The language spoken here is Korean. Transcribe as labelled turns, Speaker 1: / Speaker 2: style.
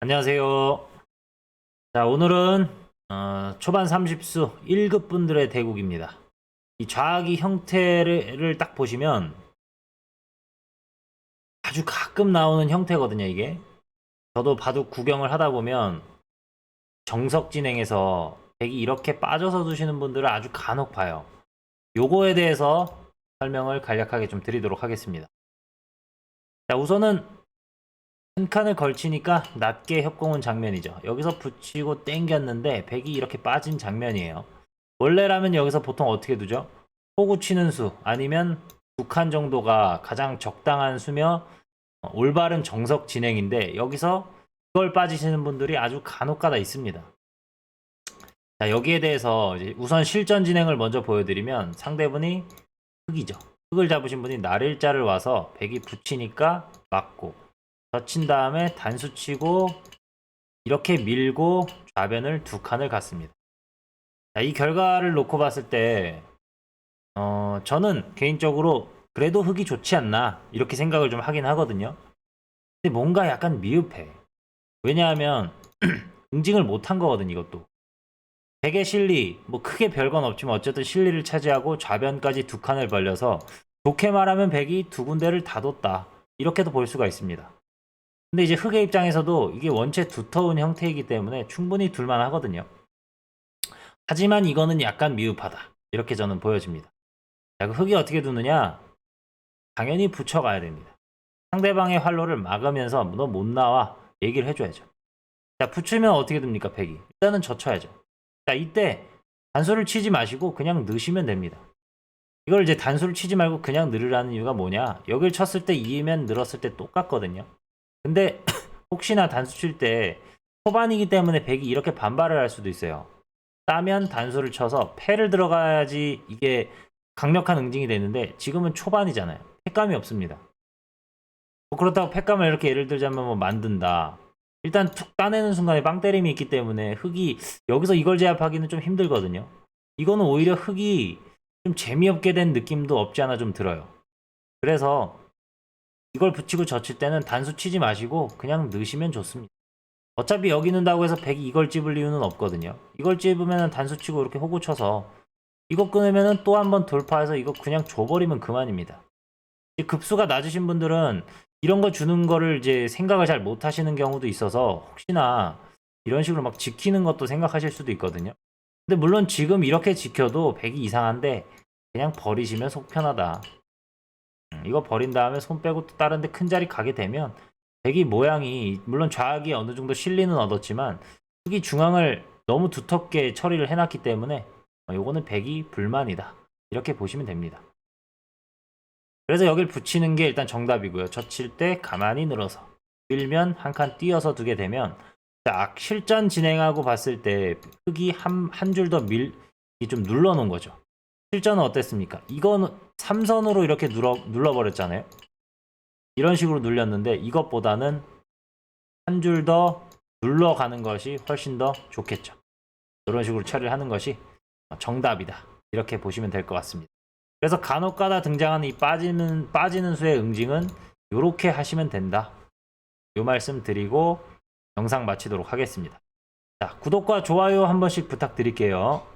Speaker 1: 안녕하세요. 자, 오늘은 어, 초반 30수 1급 분들의 대국입니다. 이 좌악이 형태를 딱 보시면 아주 가끔 나오는 형태거든요, 이게. 저도 바둑 구경을 하다 보면 정석 진행에서 백이 이렇게 빠져서 두시는 분들을 아주 간혹 봐요. 요거에 대해서 설명을 간략하게 좀 드리도록 하겠습니다. 자, 우선은 한 칸을 걸치니까 낮게 협공은 장면이죠. 여기서 붙이고 땡겼는데 백이 이렇게 빠진 장면이에요. 원래라면 여기서 보통 어떻게 두죠? 호구 치는 수 아니면 두 칸 정도가 가장 적당한 수며 어, 올바른 정석 진행인데 여기서 이걸 빠지시는 분들이 아주 간혹가다 있습니다. 자 여기에 대해서 우선 실전 진행을 먼저 보여드리면 상대분이 흑이죠. 흑을 잡으신 분이 날일자를 와서 백이 붙이니까 맞고 젖힌 다음에 단수 치고 이렇게 밀고 좌변을 두 칸을 갔습니다. 자, 이 결과를 놓고 봤을 때 어, 저는 개인적으로 그래도 흑이 좋지 않나 이렇게 생각을 좀 하긴 하거든요. 근데 뭔가 약간 미흡해. 왜냐하면 응징을 못한 거거든 이것도. 백의 실리 뭐 크게 별건 없지만 어쨌든 실리를 차지하고 좌변까지 두 칸을 벌려서 좋게 말하면 백이 두 군데를 다 뒀다 이렇게도 볼 수가 있습니다. 근데 이제 흑의 입장에서도 이게 원체 두터운 형태이기 때문에 충분히 둘만 하거든요. 하지만 이거는 약간 미흡하다. 이렇게 저는 보여집니다. 자, 그 흑이 어떻게 두느냐? 당연히 붙여가야 됩니다. 상대방의 활로를 막으면서 너 못 나와 얘기를 해줘야죠. 자, 붙이면 어떻게 됩니까, 백이? 일단은 젖혀야죠. 자, 이때 단수를 치지 마시고 그냥 넣으시면 됩니다. 이걸 이제 단수를 치지 말고 그냥 늘으라는 이유가 뭐냐? 여길 쳤을 때 2면 늘었을 때 똑같거든요. 근데 혹시나 단수 칠 때 초반이기 때문에 백이 이렇게 반발을 할 수도 있어요. 따면 단수를 쳐서 패를 들어가야지 이게 강력한 응징이 되는데 지금은 초반이잖아요. 패감이 없습니다. 뭐 그렇다고 패감을 이렇게 예를 들자면 뭐 만든다. 일단 툭 따내는 순간에 빵 때림이 있기 때문에 흑이 여기서 이걸 제압하기는 좀 힘들거든요. 이거는 오히려 흑이 좀 재미없게 된 느낌도 없지 않아 좀 들어요. 그래서 이걸 붙이고 젖힐 때는 단수 치지 마시고 그냥 넣으시면 좋습니다. 어차피 여기 넣는다고 해서 백이 이걸 찝을 이유는 없거든요. 이걸 찝으면 단수 치고 이렇게 호구 쳐서 이거 끊으면 또 한 번 돌파해서 이거 그냥 줘버리면 그만입니다. 급수가 낮으신 분들은 이런 거 주는 거를 이제 생각을 잘 못 하시는 경우도 있어서 혹시나 이런 식으로 막 지키는 것도 생각하실 수도 있거든요. 근데 물론 지금 이렇게 지켜도 백이 이상한데 그냥 버리시면 속 편하다. 음, 이거 버린 다음에 손 빼고 또 다른 데 큰 자리 가게 되면 백이 모양이 물론 좌악이 어느 정도 실리는 얻었지만 흑이 중앙을 너무 두텁게 처리를 해놨기 때문에 어, 요거는 백이 불만이다. 이렇게 보시면 됩니다. 그래서 여길 붙이는 게 일단 정답이고요. 젖힐 때 가만히 늘어서 밀면 한 칸 띄어서 두게 되면 자, 실전 진행하고 봤을 때 흑이 한 한 줄 더 밀 좀 눌러 놓은 거죠 실전은 어땠습니까 이거는 삼선으로 이렇게 눌러 눌러버렸잖아요 이런 식으로 눌렸는데 이것보다는 한 줄 더 눌러가는 것이 훨씬 더 좋겠죠. 이런 식으로 처리를 하는 것이 정답이다. 이렇게 보시면 될 것 같습니다. 그래서 간혹가다 등장하는 이 빠지는 빠지는 수의 응징은 이렇게 하시면 된다. 요 말씀 드리고 영상 마치도록 하겠습니다. 자, 구독과 좋아요 한 번씩 부탁드릴게요.